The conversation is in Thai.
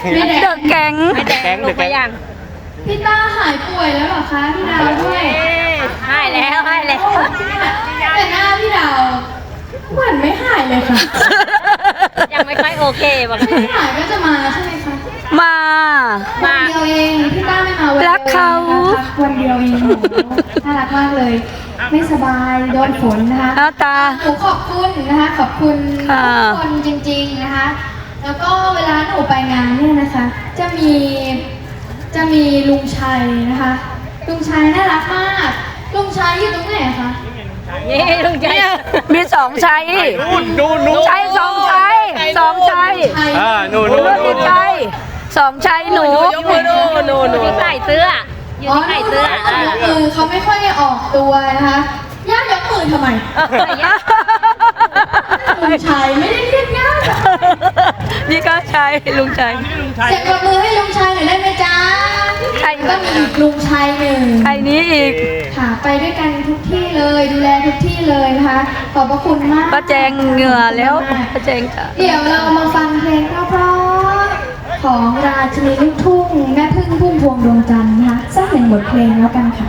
เดอะแก๊งแก๊งเด็กแก๊งพี่ต้าหายป่วยแล้วเหรอคะพี่ดาวด้วยให้แล้วให้แล้วแต่หน้าพี่ดาวเหมือนไม่หายเลยค่ะ ยังไม่ค่อยโอเคบางไม่หายก็จะมาใช่ไหมคะ มาวันเดียวเองพี่ต้าไม่มาวันเดียวรักเขาองนะคะวันเดียวเองโอ้โหน่ารักมากเลย ไม่สบายโดนฝนนะคะหน้าตาหนูขอบคุณนะคะขอบคุณค่ะทุกคนจริงๆนะคะ แล้วก็เวลาหนูไปงานเนี่ยนะคะ จะมีจะมีลุงชัยนะคะ ลุงชัยน่ารักมาก ลุงชัยอยู่ตรงไหนอะคะนี่ลุงใจมีสองชัยนู่นนู่นนู่นชัยสองชัยสองชัยชัยอ่านู่นนู่นู่นนนู่มีนชัยสองชัยหนูยกมือดูหนูหนูที่ใส่เสื้ออยู่ที่ใส่เสื้ออ๋อยกมือเขาไม่ค่อยออกตัวนะคะย่ายกมือทำไมลุงชัยไม่ได้เรียกย่า นี่ก็ชัยลุงชัยเสียงปรบมือให้ลุงชัยหน่อยได้ไหมจ๊ะใครก็มีอีกลุงชัยหนึ่งใครนี้อีกค่ะไปด้วยกันทุกที่เลยดูแลทุกที่เลยนะคะขอบพระคุณมากป้าแจงเหงื่อแล้วป้าแจงจ้ะเดี๋ยวเรามาฟังเพลงเพราะๆของราชินีลูกทุ่งแม่พึ่งพุ่มพวงดวงจันทร์นะคะสักหนึ่งบทเพลงแล้วกันค่ะ